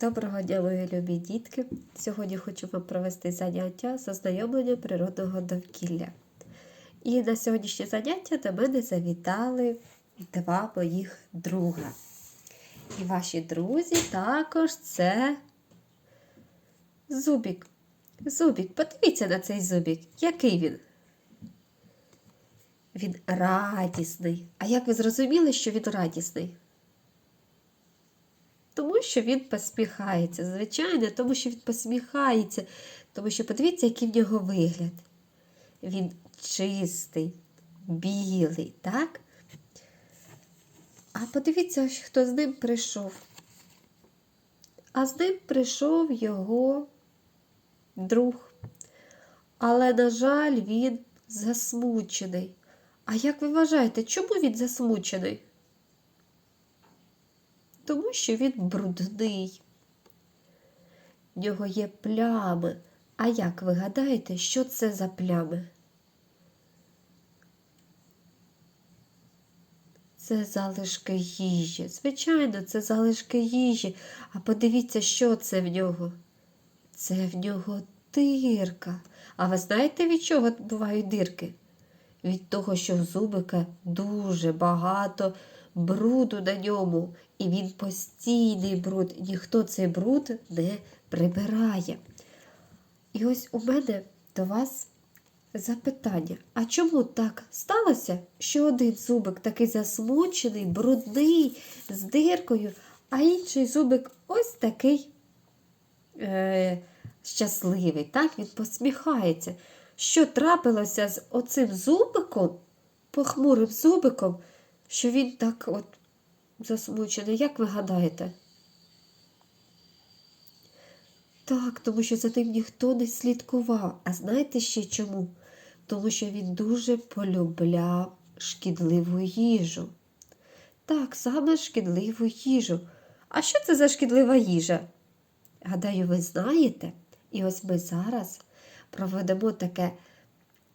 Доброго дня, мої любі дітки! Сьогодні хочу вам провести заняття з ознайомлення природного довкілля. І на сьогоднішнє заняття до мене завітали два моїх друга. І ваші друзі також це зубік. Зубік, подивіться на цей зубік. Який він? Він радісний. А як ви зрозуміли, що він радісний? Тому що він посміхається. Звичайно, тому що він посміхається. Тому що подивіться, який в нього вигляд. Він чистий, білий, так? А подивіться, хто з ним прийшов. А з ним прийшов його друг. Але, на жаль, він засмучений. А як ви вважаєте, чому він засмучений? Тому що він брудний. В нього є плями. А як ви гадаєте, що це за плями? Це залишки їжі. Звичайно, це залишки їжі. А подивіться, що це в нього. Це в нього дирка. А ви знаєте, від чого бувають дирки? Від того, що в зубика дуже багато бруду на ньому, і він постійний бруд, ніхто цей бруд не прибирає. І ось у мене до вас запитання: а чому так сталося, що один зубик такий засмучений, брудний, з диркою, а інший зубик ось такий е, щасливий, так? Він посміхається. Що трапилося з оцим зубиком, похмурим зубиком, що він так от засмучений, як ви гадаєте? Так, тому що за ним ніхто не слідкував. А знаєте ще чому? Тому що він дуже полюбляв шкідливу їжу. Так, саме шкідливу їжу. А що це за шкідлива їжа? Гадаю, ви знаєте. І ось ми зараз проведемо таке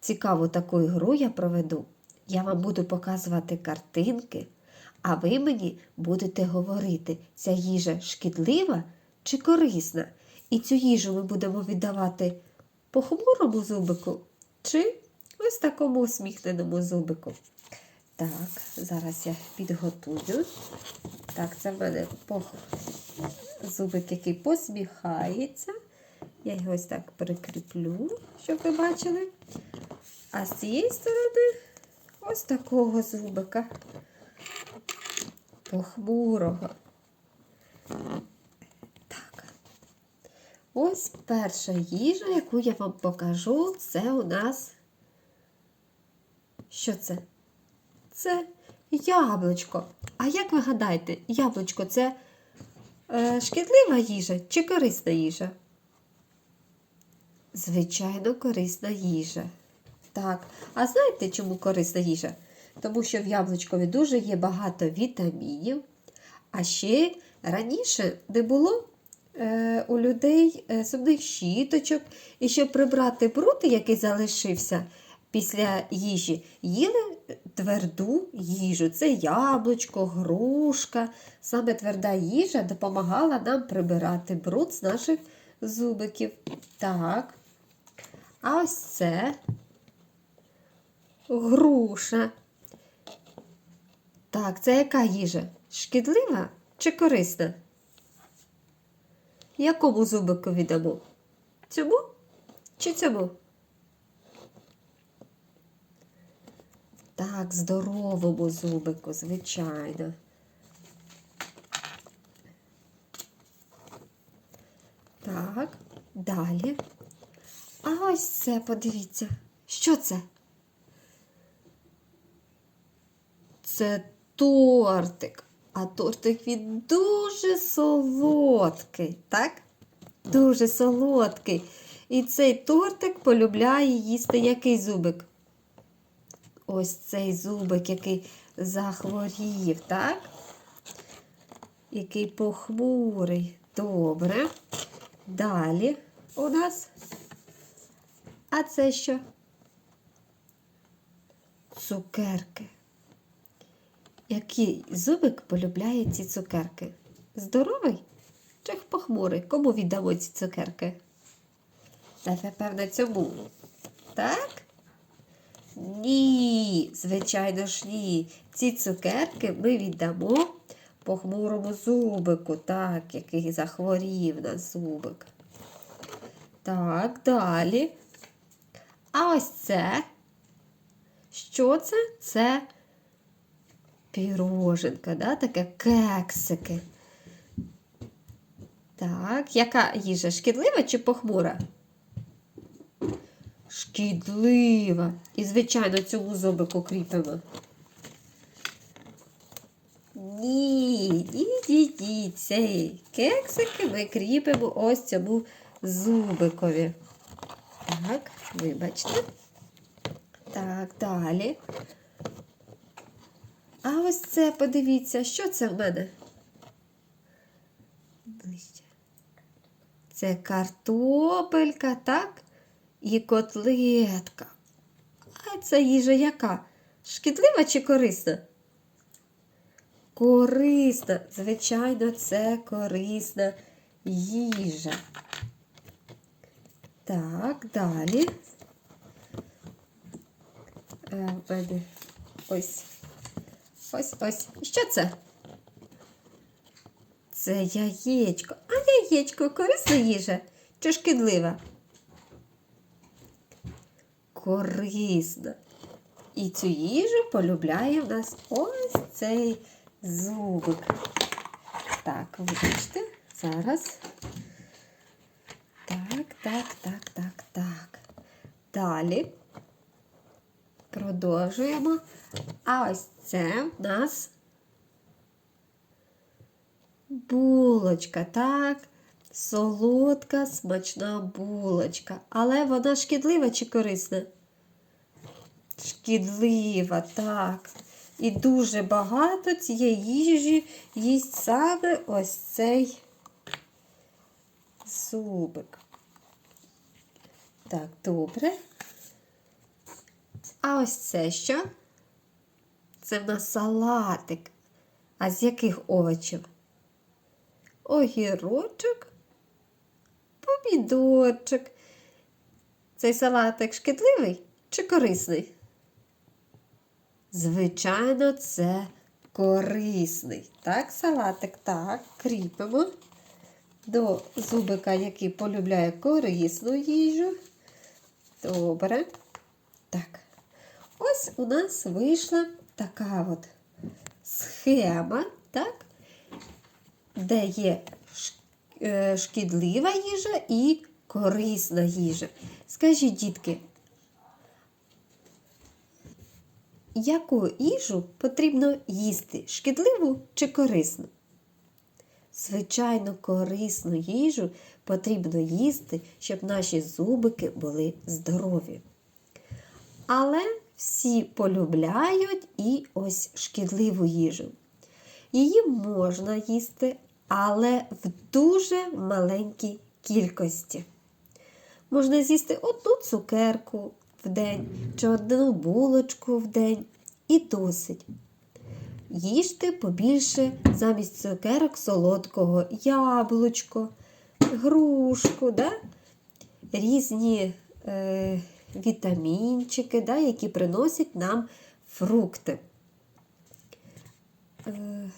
цікаву таку ігру я проведу. Я вам буду показувати картинки, а ви мені будете говорити, ця їжа шкідлива чи корисна. І цю їжу ми будемо віддавати похмурому зубику чи ось такому усміхненому зубику. Так, зараз я підготую. Так, це в мене пох... зубик, який посміхається. Я його ось так прикріплю, щоб ви бачили. А з цієї сторони ось такого зубика похмурого. Так. Ось перша їжа, яку я вам покажу, це у нас. Що це? Це яблучко. А як ви гадаєте, яблучко це е, шкідлива їжа чи корисна їжа? Звичайно, корисна їжа. Так, а знаєте, чому корисна їжа? Тому що в яблучкові дуже є багато вітамінів. А ще раніше не було е, у людей е, зубних щіточок. І щоб прибрати бруд, який залишився після їжі, їли тверду їжу. Це яблучко, грушка. Саме тверда їжа допомагала нам прибирати бруд з наших зубиків. Так. А ось це груша. Так, це яка їжа? Шкідлива чи корисна? Якому зубику віддамо? Цьому чи цьому? Так, здоровому зубику, звичайно. Так, далі. А ось це, подивіться. Що це? Це тортик. А тортик він дуже солодкий, так? Дуже солодкий. І цей тортик полюбляє їсти який зубик? Ось цей зубик, який захворів, так? Який похмурий. Добре. Далі у нас. А це що? Цукерки. Який зубик полюбляє ці цукерки? Здоровий чи похмурий? Кому віддамо ці цукерки? Напевно, цьому. Так? Ні, звичайно ж ні. Ці цукерки ми віддамо похмурому зубику, так, який захворів на зубик. Так, далі. А ось це. Що це? Це піроженка, да? таке кексики. Так, яка їжа? Шкідлива чи похмура? Шкідлива. І, звичайно, цьому зубику кріпимо. Ні, ні, ні, ні. Цей кексики ми кріпимо ось цьому зубикові. Так, вибачте. Так, далі. А ось це, подивіться, що це в мене? Ближче. Це картопелька, так? І котлетка. А це їжа яка? Шкідлива чи корисна? Корисна. Звичайно, це корисна їжа. Так, далі. Е, ось. Ось ось. Що це? Це яєчко. А яєчко корисна їжа чи шкідлива? Корисна. І цю їжу полюбляє в нас ось цей зубик. Так, вибачте, зараз. Так, так, так, так, так. Далі продовжуємо. А ось це в нас булочка, так? Солодка, смачна булочка. Але вона шкідлива чи корисна? Шкідлива, так. І дуже багато цієї їжі їсть саме ось цей зубик. Так, добре. А ось це що? Це в нас салатик. А з яких овочів? Огірочок, помідорчик. Цей салатик шкідливий чи корисний? Звичайно, це корисний. Так, салатик, так, кріпимо до зубика, який полюбляє корисну їжу. Добре. Так. Ось у нас вийшла така от схема, так? де є е, шкідлива їжа і корисна їжа. Скажіть, дітки, яку їжу потрібно їсти? Шкідливу чи корисну? Звичайно, корисну їжу потрібно їсти, щоб наші зубики були здорові. Але всі полюбляють і ось шкідливу їжу. Її можна їсти, але в дуже маленькій кількості. Можна з'їсти одну цукерку в день чи одну булочку в день і досить. Їжте побільше замість цукерок солодкого яблучко, грушку, да? різні е, вітамінчики, да, які приносять нам фрукти. Е,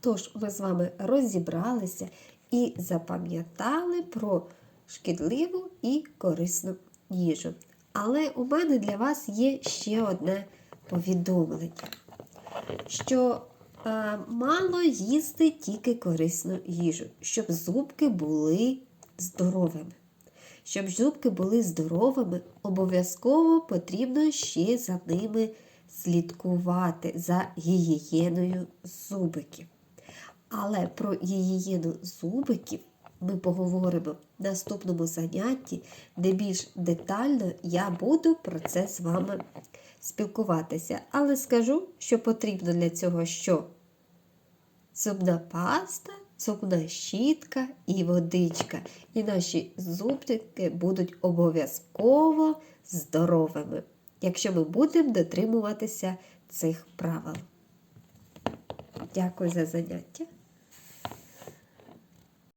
Тож, ми з вами розібралися і запам'ятали про шкідливу і корисну їжу. Але у мене для вас є ще одне повідомлення, що е, мало їсти тільки корисну їжу, щоб зубки були здоровими. Щоб зубки були здоровими, обов'язково потрібно ще за ними слідкувати за гігієною зубиків. Але про гігієну зубиків ми поговоримо в наступному занятті, де більш детально я буду про це з вами спілкуватися. Але скажу, що потрібно для цього що? Зубна паста, зубна щітка і водичка. І наші зубчики будуть обов'язково здоровими, якщо ми будемо дотримуватися цих правил. Дякую за заняття.